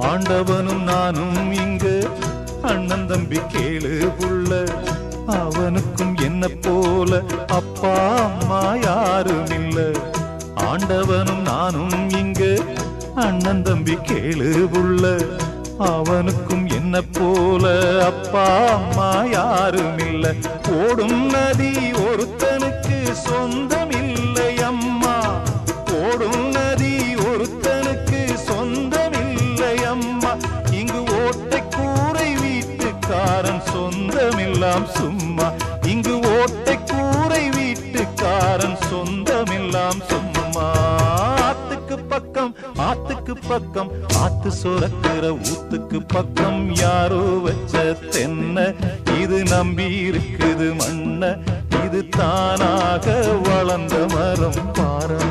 ஆண்டவனும் நானும் இங்கு. அண்ணன் தம்பி கேளு உள்ள. அவனுக்கும் என்ன போல. அப்பா அம்மா யாரும் இல்ல ஆண்டவனும் நானும் இங்கு. அண்ணன் தம்பி கேளு உள்ள. அவனுக்கும் என்ன போல. அப்பா அம்மா யாரும் இல்ல ஓடும் நதி ஒரு சொந்தமெல்லாம் சும்மா. இங்கு ஓட்டை கூரை வீட்டுக்காரன் சொந்தமெல்லாம் சும்மா. ஆத்துக்கு பக்கம் ஆத்துக்கு பக்கம் ஆத்து சுரக்கிற ஊத்துக்கு பக்கம் யாரோ வச்ச தென்ன. இது நம்பி இருக்குது மண்ண. இது தானாக வளர்ந்த மரம் பாரம்